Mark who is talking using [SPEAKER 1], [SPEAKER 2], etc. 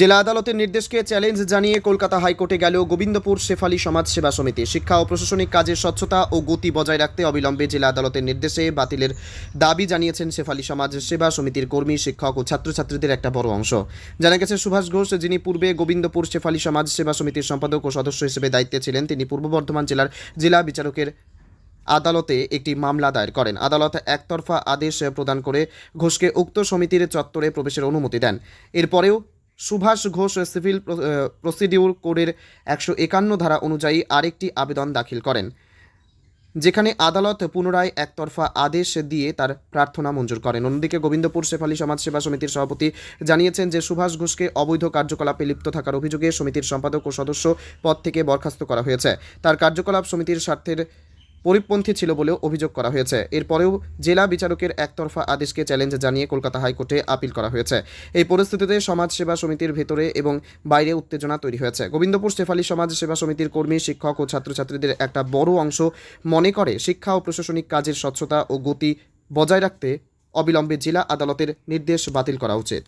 [SPEAKER 1] জেলা আদালতের নির্দেশকে চ্যালেঞ্জ জানিয়ে কলকাতা হাইকোর্টে গেল গোবিন্দপুর শেফালি সমাজ সেবা সমিতি। শিক্ষা ও প্রশাসনিক কাজের স্বচ্ছতা ও গতি বজায় রাখতে অবিলম্বে জেলা আদালতের নির্দেশে বাতিলের দাবি জানিয়েছেন শেফালি সমাজ সেবা সমিতির কর্মী, শিক্ষক ও ছাত্রছাত্রীদের একটা বড় অংশ। জানা গেছে, সুভাষ ঘোষ, যিনি পূর্বে গোবিন্দপুর শেফালি সমাজ সেবা সমিতির সম্পাদক ও সদস্য হিসেবে দায়িত্বে ছিলেন, তিনি পূর্ব বর্ধমান জেলার জেলা বিচারকের আদালতে একটি মামলা দায়ের করেন। আদালত একতরফা আদেশ প্রদান করে ঘোষকে উক্ত সমিতির চত্বরে প্রবেশের অনুমতি দেন। এরপরেও সুভাষ ঘোষ সিভিল প্রসিডিউর কোডের একশো একান্ন ধারা অনুযায়ী আরেকটি আবেদন দাখিল করেন, যেখানে আদালত পুনরায় একতরফা আদেশ দিয়ে তার প্রার্থনা মঞ্জুর করেন। অন্যদিকে গোবিন্দপুর শেফালি সমাজসেবা সমিতির সভাপতি জানিয়েছেন যে সুভাষ ঘোষকে অবৈধ কার্যকলাপে লিপ্ত থাকার অভিযোগে সমিতির সম্পাদক ও সদস্য পদ থেকে বরখাস্ত করা হয়েছে। তার কার্যকলাপ সমিতির স্বার্থের পরিপন্থী ছিল বলেও অভিযোগ করা হয়েছে। এরপরেও জেলা বিচারকের একতরফা আদেশকে চ্যালেঞ্জ জানিয়ে কলকাতা হাইকোর্টে আপিল করা হয়েছে। এই পরিস্থিতিতে সমাজ সেবা সমিতির ভেতরে এবং বাইরে উত্তেজনা তৈরি হয়েছে। গোবিন্দপুর শেফালি সমাজ সেবা সমিতির কর্মী, শিক্ষক ও ছাত্রছাত্রীদের একটা বড় অংশ মনে করে শিক্ষা ও প্রশাসনিক কাজের স্বচ্ছতা ও গতি বজায় রাখতে অবিলম্বে জেলা আদালতের নির্দেশ বাতিল করা উচিত।